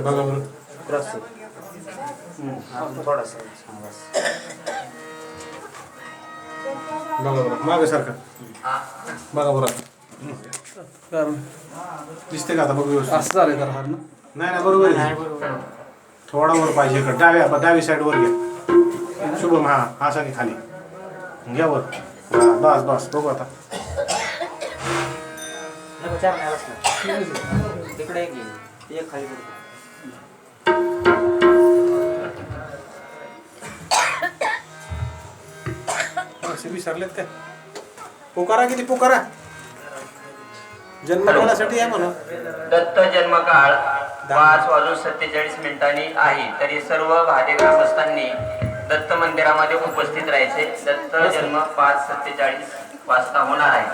बघा बरं. क्रॉस थोडासा बघा बरं मागे सारखा बघा बरं कारण दिसते का आता बघ व्यवस्थित असं झालंय तर हार ना नाही नाही बरोबर आहे थोडा वर पाहिजे इकडं डाव्या डावी साईड वर घ्या शुभम हा असा की खाली घ्या वर हा, बस बस बघू आता नको, चार नाही बसणार. तिकडे एक येईल. ते एक खाली पडतो. असे विसरलेत काय पुकारा किती पुकारा जन्म घेण्यासाठी आहे म्हणा दत्त जन्मकाळ पाच वाजून सत्तेचाळीस मिनिटांनी आहे. तरी सर्व भादे ग्रामस्थांनी दत्त मंदिरामध्ये उपस्थित राहायचे. दत्त जन्म पाच सत्तेचाळीस वाजता होणार आहे.